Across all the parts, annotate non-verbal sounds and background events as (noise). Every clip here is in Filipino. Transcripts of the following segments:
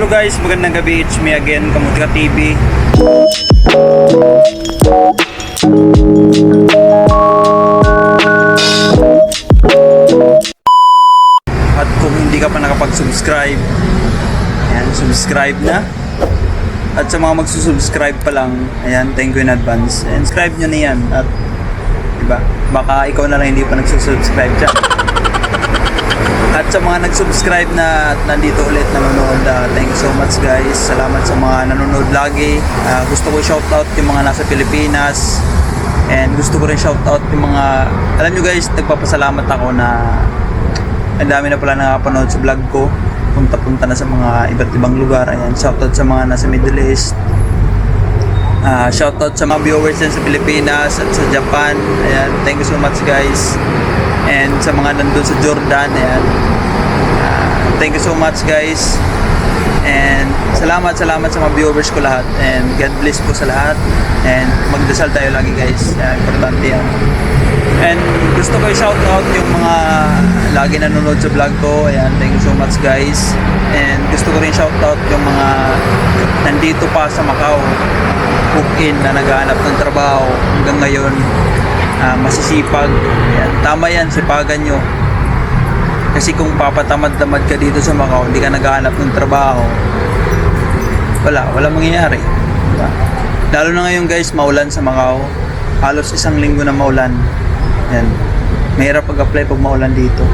Hello guys, magandang gabi. It's me again, Kamutika TV. At kung hindi ka pa nakapag-subscribe, ayan, subscribe na. At sa mga magsusubscribe pa lang, ayan, thank you in advance. Subscribe nyo na yan. At, diba, baka ikaw na lang hindi pa nagsusubscribe dyan. At sa mga nag-subscribe na at nandito ulit nanonood, uh, thank you so much guys. Salamat sa mga nanonood lagi. Ah, gusto ko shoutout yung mga nasa Pilipinas. And gusto ko rin shoutout yung mga, alam nyo guys, nagpapasalamat ako na ang dami na pala nakapanood sa vlog ko. Punta-punta na sa mga iba't ibang lugar. Ayan, shoutout sa mga nasa Middle East. Ah, shoutout sa mga viewers din sa Pilipinas at sa Japan. Ayan, thank you so much guys. And sa mga nandun sa Jordan, ayan. Ah, thank you so much guys. And salamat, salamat sa mga viewers ko lahat. And God bless po sa lahat. And magdasal tayo lagi guys. Ayan, importante yan. And gusto ko i-shout out yung mga lagi nanonood sa vlog ko. Ayan, thank you so much guys. And gusto ko rin shout out yung mga nandito pa sa Macau. Book-in na naghahanap ng trabaho hanggang ngayon. Ah, masisipag. Ayan, tama yan, sipagan nyo. Kasi kung papatamad-tamad ka dito sa Macau, hindi ka naghahanap ng trabaho, wala, wala mangyayari. Diba? Lalo na ngayon guys, maulan sa Macau. Halos isang linggo na maulan. Yan. Mahirap pag-apply pag maulan dito.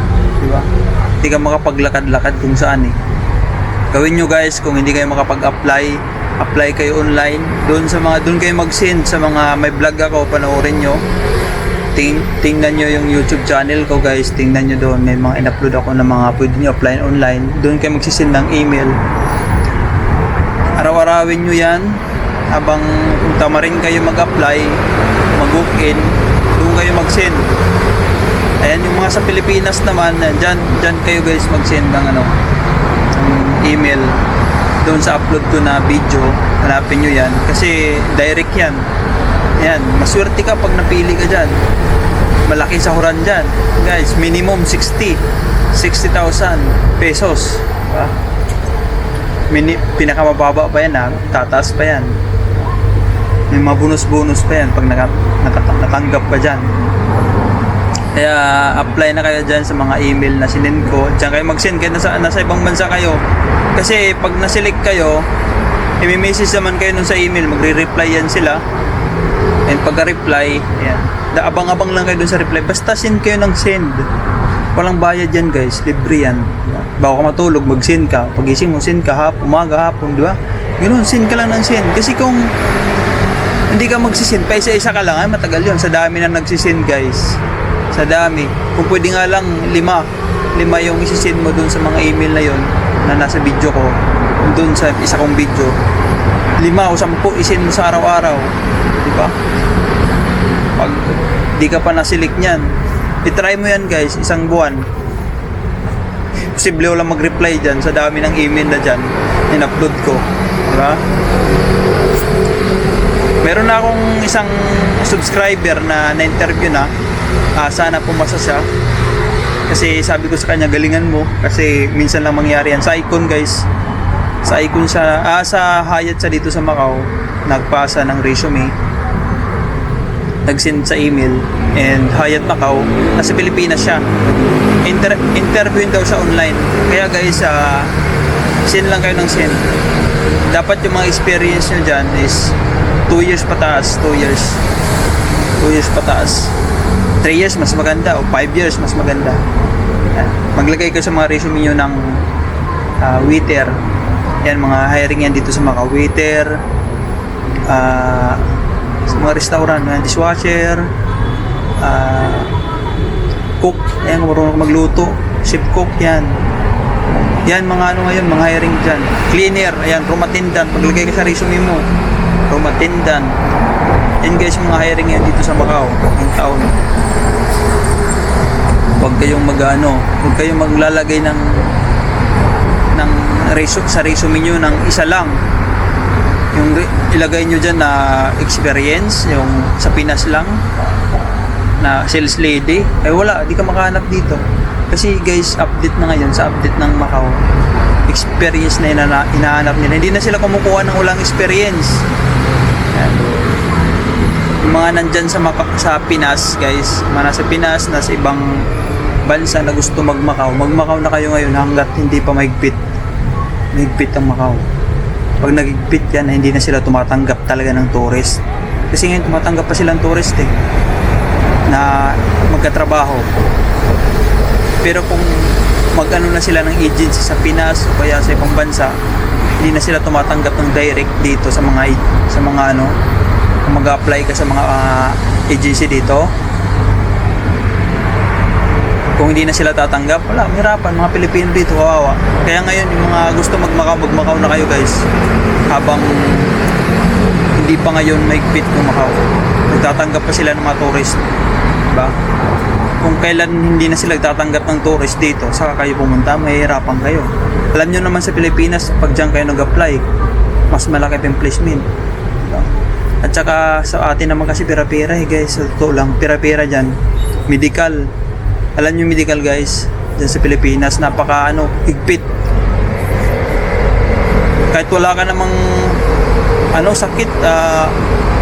Di ba? Hindi ka makapaglakad-lakad kung saan eh. Gawin nyo guys, kung hindi kayo makapag-apply, apply kayo online. Doon sa mga, doon kayo mag-send sa mga may vlog ako, panoorin nyo. Ting, tingnan nyo yung YouTube channel ko guys, tingnan nyo doon. May mga in-upload ako ng mga pwede nyo apply online. Doon kayo magsisend ng email. Araw-arawin nyo yan habang tama rin kayo mag-apply, mag-book in, doon kayo mag-send. Ayan, yung mga sa Pilipinas naman, dyan, dyan kayo guys mag-send ng ano, email doon sa upload ko na video. Hanapin nyo yan. Kasi direct yan. Yan, maswerte ka pag napili ka dyan. Malaki sahuran dyan. Guys, minimum 60. 60,000 pesos. Diba? Mini, pinakamababa pa yan ha. Tataas pa yan. May mga bonus-bonus pa yan pag naka, natanggap ka dyan. Kaya apply na kayo dyan sa mga email na sinend ko. Diyan kayo mag-send kayo nasa, nasa ibang bansa kayo. Kasi pag naselect kayo, i-message naman kayo nun sa email, magre-reply yan sila. And pagka-reply. Da- Abang-abang lang kayo dun sa reply. Basta send kayo ng send. Walang bayad yan guys, libre yan. Bago ka matulog, mag-send ka. Pagising mo, send ka hap, umaga, hapon, di ba? Ganun, send ka lang ng send. Kasi kung hindi ka magsisend, pa isa-isa ka lang, ay matagal yun. Sa dami na nagsisend guys. Sa dami. Kung pwede nga lang, lima. Lima yung isisend mo dun sa mga email na yon na nasa video ko. Dun sa isa kong video. Lima o sampu isend mo sa araw-araw. Di ba? Pag di ka pa nasilik niyan, itry mo yan guys, isang buwan. Posible wala mag-reply dyan sa dami ng email na dyan, in-upload ko. Di ba? Meron na akong isang subscriber na na-interview na. Ah, sana pumasa siya. Kasi sabi ko sa kanya, galingan mo. Kasi minsan lang mangyari yan. Sa Icon guys. Sa Icon siya, ah, sa Hyatt sa dito sa Macau. Nagpasa ng resume. Nag-send sa email. And Hyatt Macau, nasa Pilipinas siya. Inter- interviewin daw siya online. Kaya guys, ah, send lang kayo ng send. Dapat yung mga experience nyo dyan is 2 years pataas, 2 years. 2 years pataas. 3 years mas maganda o 5 years mas maganda. Maglagay kayo sa mga resume nyo ng ah, waiter. Yan, mga hiring yan dito sa mga waiter. ah, sa mga restaurant, mga dishwasher, ah, cook, kung marunong magluto, chef cook, yan. Yan, mga ano ngayon, mga hiring dyan. Cleaner, ayan, room attendant, paglagay ka sa resume mo, room attendant. Yan guys, mga hiring yan dito sa Macau, ng taon. Huwag kayong mag ano, huwag kayong maglalagay ng ng resume, sa resume nyo ng isa lang. Yung ilagay nyo dyan na experience, yung sa Pinas lang, na sales lady, ay wala, di ka makahanap dito. Kasi guys, update na ngayon sa update ng Macau. experience na inana- inahanap nila. Hindi na sila kumukuha ng walang experience. Yan. Yung mga nandyan sa, Maka- sa Pinas, guys, mga nasa Pinas, nasa ibang bansa na gusto magmakaw, magmakaw na kayo ngayon hanggat hindi pa mahigpit. Mahigpit ang Macau. Pag nagigpit yan, hindi na sila tumatanggap talaga ng tourist. Kasi ngayon tumatanggap pa silang tourist eh, na magkatrabaho. Pero kung mag-ano na sila ng agency sa Pinas o kaya sa ibang bansa, hindi na sila tumatanggap ng direct dito sa mga sa mga ano, kung mag-apply ka sa mga ah, agency dito. Kung hindi na sila tatanggap, wala, mahirapan, mga Pilipino dito, kawawa. Kaya ngayon, yung mga gusto magmakaw, magmakaw na kayo guys, habang hindi pa ngayon maigpit ng Macau. Nagtatanggap pa sila ng mga tourist. Diba? Kung kailan hindi na sila nagtatanggap ng tourist dito, saka kayo pumunta, mahihirapan kayo. Alam nyo naman sa Pilipinas, pag dyan kayo nag-apply, mas malaki pa yung placement. Diba? At saka sa atin naman kasi pira-pira eh guys, sa totoo lang, pira-pira dyan. Medical. Alam nyo medical guys, dyan sa Pilipinas, napaka ano, higpit. Kahit wala ka namang ano sakit ah,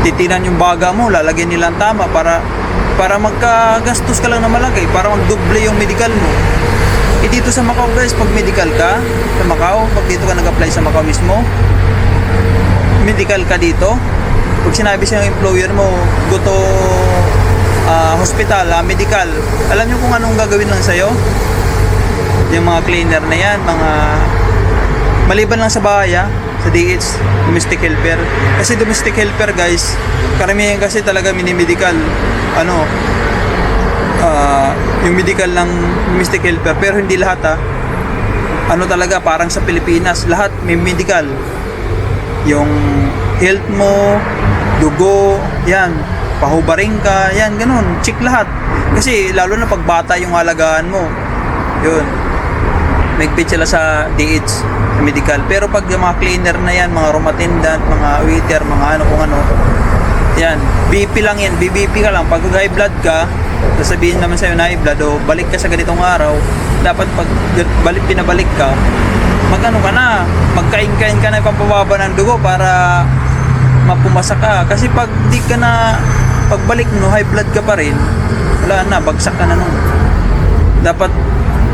titinan yung baga mo lalagyan nilang tama para para magkagastos ka lang na malagay para magdoble yung medical mo eh dito sa Macau guys pag medical ka sa Macau pag dito ka nag-apply sa Macau mismo medical ka dito pag sinabi sa employer mo go ah, hospital ah, medical. Alam nyo kung anong gagawin lang sa'yo? Yung mga cleaner na yan mga maliban lang sa bahay ah, sa DH domestic helper. Kasi domestic helper guys karamihan kasi talaga minimedical. Ano ah, yung medical ng domestic helper. Pero hindi lahat ah. Ano talaga parang sa Pilipinas lahat may medical. Yung health mo dugo yan pahubaring ka yan ganun check lahat kasi lalo na pag bata yung alagaan mo yun Magpit sila sa DH, sa medical. Pero pag yung mga cleaner na yan, mga room attendant, mga waiter, mga ano kung ano, yan, BP lang yan, BBP ka lang. Pag high blood ka, sasabihin naman sa'yo na high blood, o balik ka sa ganitong araw, dapat pag balik, pinabalik ka, magano ka na, magkain-kain ka na pampababa ng dugo para mapumasa ka. Kasi pag di ka na, pagbalik mo, high blood ka pa rin, wala na, bagsak ka na nun. Dapat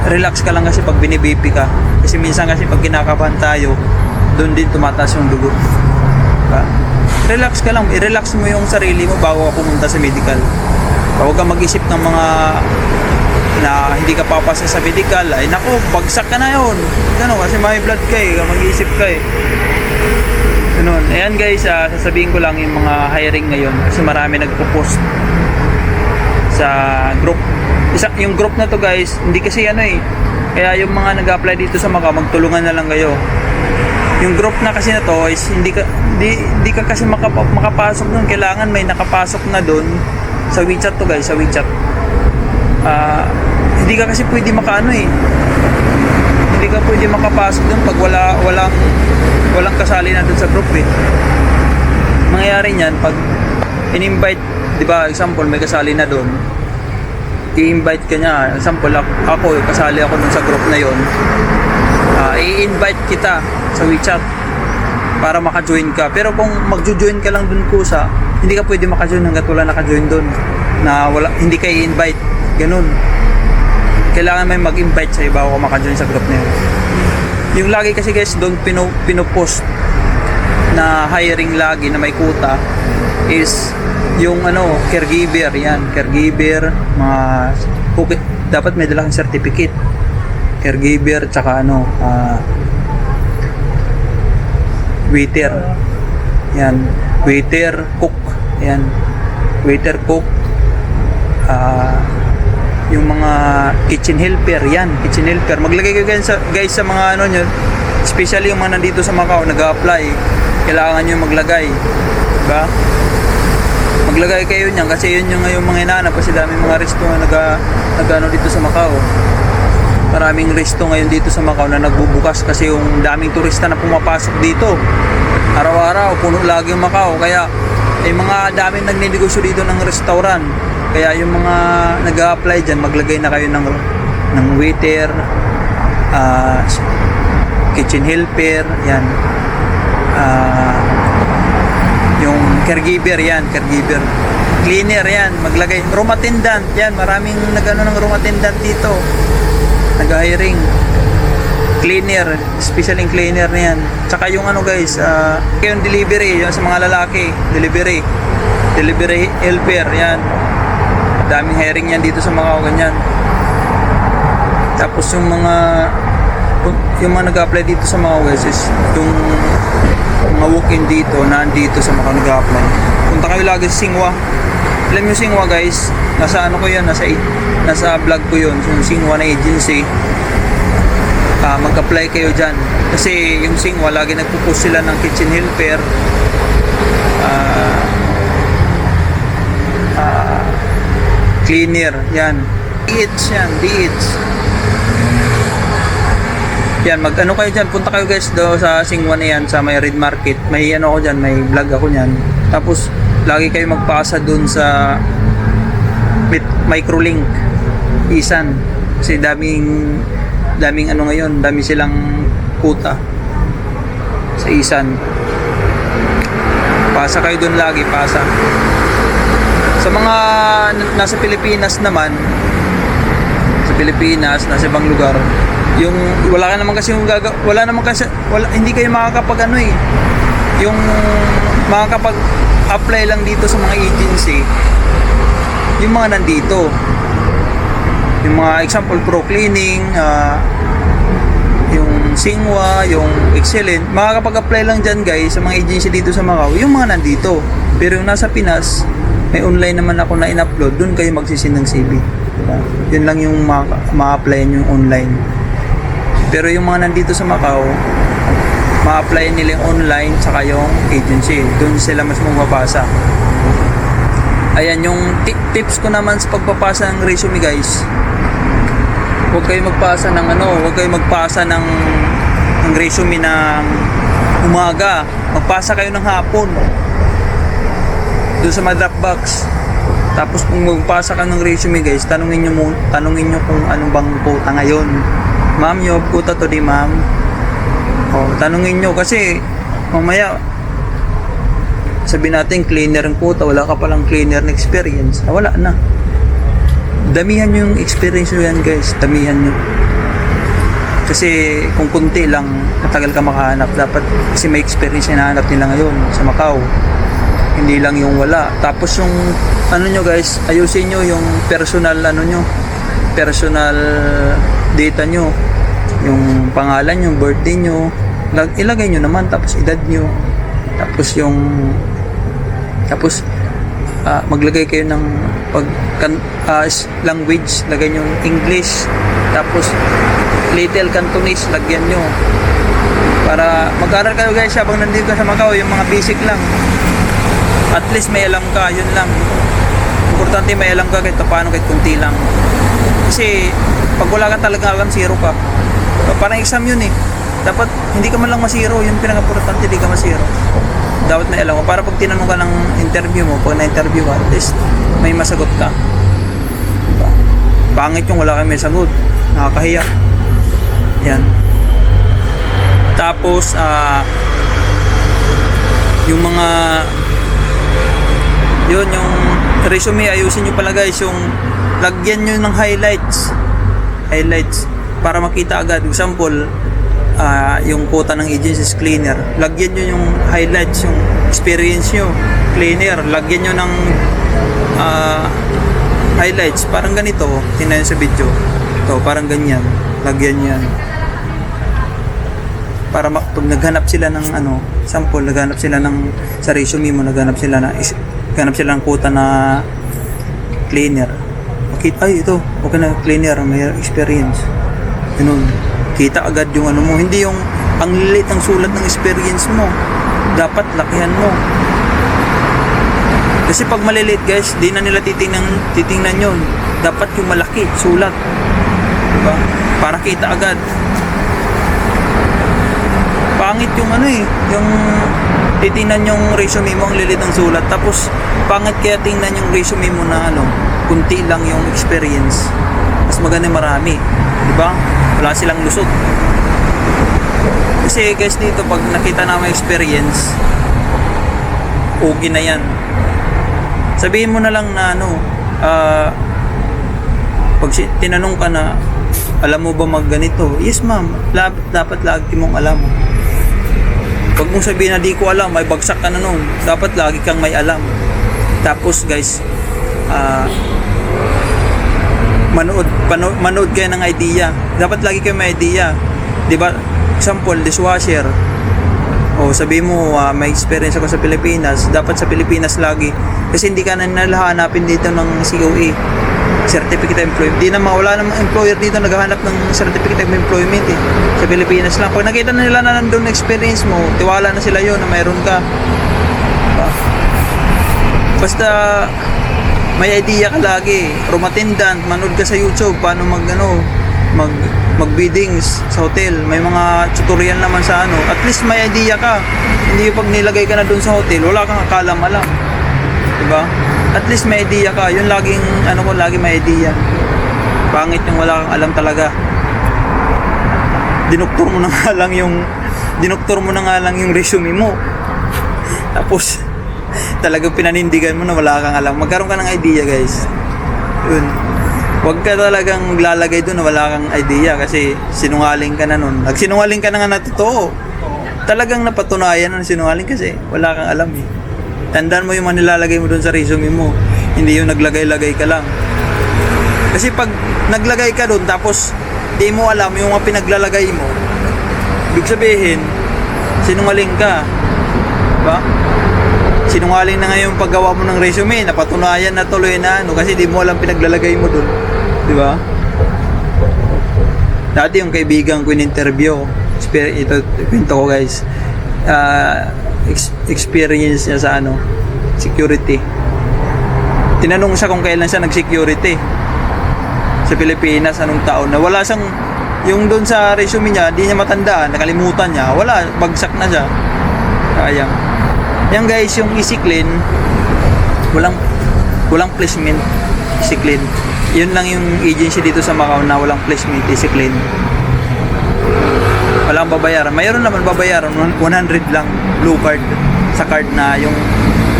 relax ka lang kasi pag binibipi ka. Kasi minsan kasi pag kinakabahan tayo, doon din tumataas yung dugo. Diba? Relax ka lang, i-relax mo yung sarili mo bago ka pumunta sa medical. Huwag ka mag-isip ng mga na hindi ka papasa sa medical. Ay nako, bagsak ka na yun. Ano, kasi may blood ka eh, mag-iisip ka eh. Ganun. Ayan guys, ah, sasabihin ko lang yung mga hiring ngayon kasi marami nagpo-post sa group. Isa, yung group na to guys, hindi kasi ano eh. Kaya yung mga nag-apply dito sa Macau, magtulungan na lang kayo. Yung group na kasi na to is hindi ka hindi, hindi ka kasi makapa, makapasok doon. Kailangan may nakapasok na doon sa WeChat to guys, sa WeChat. Ah, hindi ka kasi pwede makaano eh. Hindi ka pwede makapasok doon pag wala walang walang kasali na doon sa group eh. Mangyayari niyan pag in-invite, 'di ba? Example, may kasali na doon. I-invite ka niya. Example, ako, kasali ako dun sa group na yon. Ah, i-invite kita sa WeChat para maka-join ka. Pero kung magjo-join ka lang dun kusa, hindi ka pwede maka-join hanggat wala naka-join dun. Na wala, hindi ka i-invite. Ganun. Kailangan may mag-invite sa iba o maka-join sa group na yun. Yung lagi kasi guys, doon pino, pinopost na hiring lagi na may kuta is yung ano, caregiver, yan, caregiver, mga okay, dapat may dalang certificate. Caregiver, tsaka ano, ah, waiter. Yan, waiter, cook. Yan, waiter, cook. Ah, yung mga kitchen helper, yan, kitchen helper. Maglagay kayo guys sa, guys sa mga ano nyo, especially yung mga nandito sa Macau, nag-apply, kailangan nyo maglagay. Diba? Maglagay kayo niyan kasi yun yung yung mga hinahanap kasi dami mga resto na nag, nag dito sa Macau. Maraming resto ngayon dito sa Macau na nagbubukas kasi yung daming turista na pumapasok dito. Araw-araw, puno lagi yung Macau. Kaya yung mga daming nagnenegosyo dito ng restaurant. Kaya yung mga nag-apply dyan, maglagay na kayo ng, ng waiter, ah, kitchen helper, yan. Ah, yung caregiver yan, caregiver. Cleaner yan, maglagay. Room attendant yan, maraming nagano ng room attendant dito. Nag-hiring. Cleaner, special yung cleaner na yan. Tsaka yung ano guys, ah, yung delivery, yung sa mga lalaki, delivery. Delivery helper, yan. Daming hiring yan dito sa Macau, ganyan. Tapos yung mga yung mga nag-apply dito sa Macau guys is yung mga walk-in dito na andito sa Macau nag-apply. Punta kayo lagi sa Singwa. Alam nyo Singwa guys, nasa ano ko yan, nasa, nasa vlog ko yun, yung Singwa na agency. Ah, mag-apply kayo dyan. Kasi yung Singwa, lagi nagpo-post sila ng kitchen helper. Ah, cleaner, yan. DH yan, DH. Yan, mag ano kayo dyan, punta kayo guys do sa Singwa na yan, sa may Red Market. May ano ako dyan, may vlog ako dyan. Tapos, lagi kayo magpasa dun sa microlink isan. Kasi daming, daming ano ngayon, dami silang kuta sa isan. Pasa kayo dun lagi, pasa. Sa mga nasa Pilipinas naman, sa Pilipinas, nasa ibang lugar, yung wala ka naman kasi yung gaga, wala naman kasi wala hindi kayo makakapag ano eh. Yung makakapag apply lang dito sa mga agency yung mga nandito. Yung mga example pro cleaning, ah, yung Singwa, yung Excellent, makakapag-apply lang dyan guys sa mga agency dito sa Macau, yung mga nandito. Pero yung nasa Pinas, may online naman ako na in-upload, dun kayo magsisin ng CV. Diba? Yun lang yung ma- ma-apply yung online. Pero yung mga nandito sa Macau, ma-apply nila yung online saka yung agency. Doon sila mas mababasa. Ayan, yung ti- tips ko naman sa pagpapasa ng resume guys. Huwag kayo magpasa ng ano, huwag kayo magpasa ng, ng resume ng umaga. Magpasa kayo ng hapon. Doon sa mga Dropbox. Tapos kung magpasa ka ng resume guys, tanungin nyo, mo, tanungin nyo kung ano bang quota ngayon. Ma'am, you have quota today ma'am. O, tanungin nyo kasi mamaya sabi natin cleaner ang quota, wala ka palang cleaner na experience, ah, wala na. Damihan nyo yung experience nyo yan guys, damihan nyo. Kasi kung kunti lang, matagal ka makahanap. Dapat kasi may experience na hinahanap nila ngayon sa Macau. Hindi lang yung wala. Tapos yung ano nyo guys, ayusin nyo yung personal ano nyo, personal data nyo. Yung pangalan nyo, birthday nyo, lag- ilagay nyo naman. Tapos edad nyo. Tapos yung tapos ah, maglagay kayo ng pag s- language, lagay nyo English. Tapos little Cantonese, lagyan nyo. Para mag-aral kayo guys habang nandito sa Macau, yung mga basic lang. At least may alam ka, yun lang. Importante may alam ka kahit paano kahit kunti lang. Kasi pag wala ka talaga alam, zero ka. Parang exam yun eh. Dapat hindi ka man lang masiro, yun pinaka-importante, hindi ka masiro. Dapat may alam ko. Para pag tinanong ka ng interview mo, pag na-interview ka, at least may masagot ka. Diba? Pangit yung wala kang may sagot. Nakakahiya. Yan. Tapos, ah, yung mga yun, yung resume, ayusin nyo pala guys, yung lagyan nyo ng highlights. Highlights. Para makita agad. Example, ah, yung quota ng agency cleaner. Lagyan nyo yung highlights, yung experience nyo. Cleaner. Lagyan nyo ng ah, highlights. Parang ganito. Tingnan sa video. Ito, parang ganyan. Lagyan yan. Para pag naghanap sila ng ano, sample, naghanap sila ng sa resume mo, naghanap sila na is, naghanap sila ng quota na cleaner. Makita, ay ito, okay na cleaner, may experience. Ganun. Kita agad yung ano mo, hindi yung ang lilit ng sulat ng experience mo. Dapat lakihan mo. Kasi pag malilit guys, di na nila titingnan, titingnan yun. Dapat yung malaki, sulat. Diba? Para kita agad pangit yung ano eh, yung titingnan yung resume mo ang lilit ng sulat tapos pangit kaya tingnan yung resume mo na ano, kunti lang yung experience. Mas maganda marami, di ba? Wala silang lusot. Kasi guys dito, pag nakita na may experience, okay na yan. Sabihin mo na lang na ano, ah, pag tinanong ka na, alam mo ba mag ganito? Yes ma'am, dapat lagi mong alam. Pag mong sabihin na di ko alam, may bagsak ka na nun. Dapat lagi kang may alam. Tapos guys, ah, manood, pano, manood kayo ng idea. Dapat lagi kayo may idea. 'Di ba? Example, dishwasher. O sabi mo, ah, may experience ako sa Pilipinas. Dapat sa Pilipinas lagi. Kasi hindi ka na nalahanapin dito ng COE. Certificate of Employment. Di na wala namang employer dito naghahanap ng Certificate of Employment eh. Sa Pilipinas lang. Pag nakita na nila na nandun experience mo, tiwala na sila yon na mayroon ka. Diba? Basta may idea ka lagi. Room attendant, manood ka sa YouTube paano mag ano, mag mag biddings sa hotel. May mga tutorial naman sa ano. At least may idea ka. Hindi yung pag nilagay ka na doon sa hotel, wala kang akalam-alam. Diba? At least may idea ka. Yun laging, ano ko, lagi may idea. Pangit yung wala kang alam talaga. Dinoktor mo na nga (laughs) lang yung, dinoktor mo na nga lang yung resume mo. (laughs) Tapos, talagang pinanindigan mo na wala kang alam. Magkaroon ka ng idea, guys. Yun. Huwag ka talagang lalagay doon na wala kang idea kasi sinungaling ka na nun. Nagsinungaling ka na nga na totoo. Talagang napatunayan na sinungaling kasi wala kang alam eh. Tandaan mo yung mga nilalagay mo doon sa resume mo. Hindi yung naglagay-lagay ka lang. Kasi pag naglagay ka doon tapos di mo alam yung mga pinaglalagay mo, ibig sabihin, sinungaling ka. Diba? Sinungaling na ngayon paggawa mo ng resume, napatunayan na tuloy na ano kasi di mo alam pinaglalagay mo doon. Di ba? Dati yung kaibigan ko in-interview, ito kwento ko guys. Ah, ex- experience niya sa ano, security. Tinanong siya kung kailan siya nag-security sa Pilipinas, anong taon. Nawala siyang, yung doon sa resume niya, di niya matandaan, nakalimutan niya. Wala, bagsak na siya. Sayang. Yan guys, yung easy clean, walang walang placement easy clean. Yun lang yung agency dito sa Macau na walang placement easy clean. Walang babayaran. Mayroon naman babayaran 100 lang blue card sa card na yung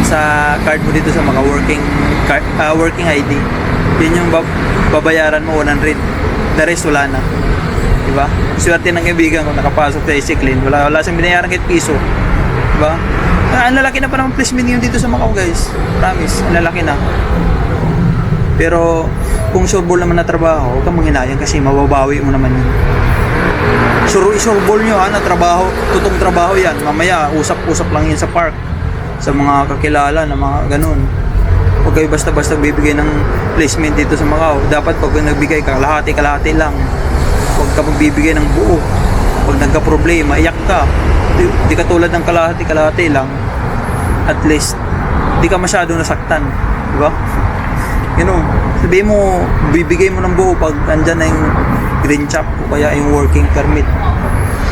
sa card mo dito sa Macau working card, ah, working ID. Yun yung bab- babayaran mo 100. The rest wala na. Diba? Swerte ng kaibigan ko nakapasok sa clean. Wala, wala siyang binayaran kahit piso. Diba? Ah, ang lalaki na pa naman placement yun dito sa Macau guys. Promise, ang lalaki na. Pero kung sureball naman na trabaho, huwag kang manghinayang kasi mababawi mo naman yun. Sure, sureball nyo ha, na trabaho, tutong trabaho yan. Mamaya, usap-usap lang yan sa park. Sa mga kakilala na mga ganun. Huwag kayo basta-basta bibigay ng placement dito sa Macau. Dapat pag nagbigay ka, kalahati-kalahati lang. Huwag ka magbibigay ng buo. Pag nagka-problema, iyak ka. Di, di ka tulad ng kalahati-kalahati lang. At least, di ka masyado nasaktan. Di ba? Ganun. Sabihin mo, bibigay mo ng buo pag andyan na yung green chop o kaya yung working permit.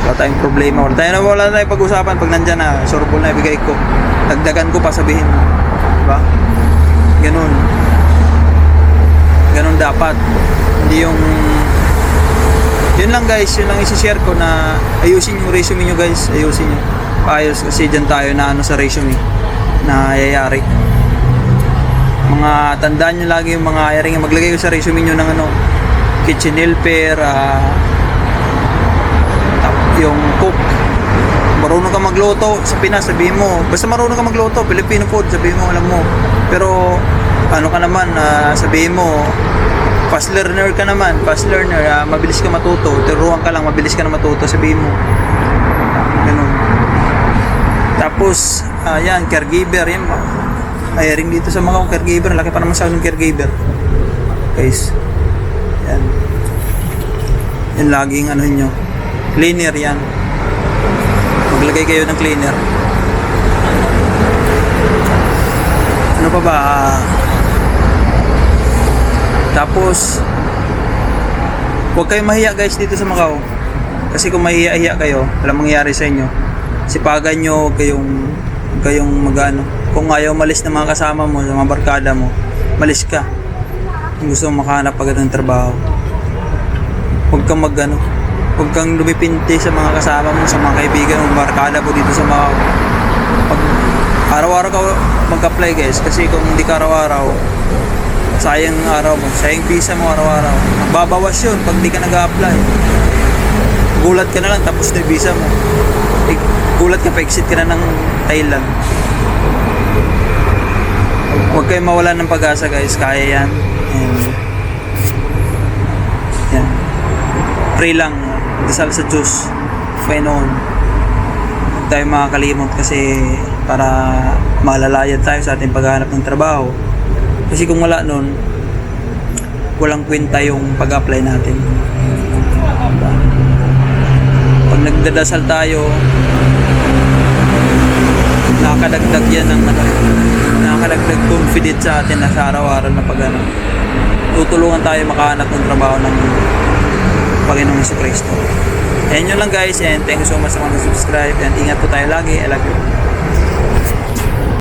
Wala tayong problema. Wala tayong, wala tayong pag-usapan pag nandyan na, surbol na ibigay ko. Dagdagan ko pa sabihin mo. Diba? Ganun. Ganun dapat. Hindi yung yun lang guys, yun lang isi-share ko na ayusin yung resume nyo guys, ayusin nyo. Paayos kasi dyan tayo na ano sa resume na ayayari. Mga tandaan nyo lagi yung mga hiring, maglagay ko sa resume nyo ng ano, kitchen helper, ah, tap- yung cook, marunong ka magluto sa Pinas, sabihin mo, basta marunong ka magluto, Filipino food, sabihin mo, alam mo. Pero, ano ka naman, ah, sabihin mo, fast learner ka naman, fast learner, ah, mabilis ka matuto, turuan ka lang, mabilis ka na matuto, sabihin mo. Ganun. Tapos, ah, yan, caregiver, yan, hiring dito sa mga caregiver, laki pa naman sa caregiver. Guys, yan. Yan laging ano nyo, cleaner yan. Maglagay kayo ng cleaner. Ano pa ba? Tapos, huwag kayong mahiya guys dito sa Macau. Kasi kung mahiya-hiya kayo, walang mangyayari sa inyo. Sipagan nyo, kayong, kayong magano. Kung ayaw malis ng mga kasama mo, sa mga barkada mo, malis ka. Kung gusto mo makahanap agad ng trabaho. Huwag kang magano. huwag kang lumipinti sa mga kasama mo, sa mga kaibigan mo, markada mo dito sa mga pag araw-araw ka mag-apply guys. Kasi kung hindi ka araw-araw sayang ang araw mo, sayang visa mo araw-araw. Magbabawas yun pag hindi ka nag-apply gulat ka na lang tapos na visa mo. Eh, gulat ka pa exit ka na ng Thailand. Huwag kayo mawala ng pag-asa guys. Kaya yan And, yan pray lang dasal sa Diyos Panginoon. Huwag tayo makakalimot kasi para malalayan tayo sa ating paghahanap ng trabaho. Kasi kung wala nun walang kwenta yung pag-apply natin. Pag nagdadasal tayo nakakadagdag yan ng ano, nakakadagdag confidence sa atin na sa araw-araw na pag ano, tutulungan tayo makahanap ng trabaho ng Panginoong Yesu Cristo. And yun lang guys and thank you so much sa mga subscribe and ingat po tayo lagi. I love you.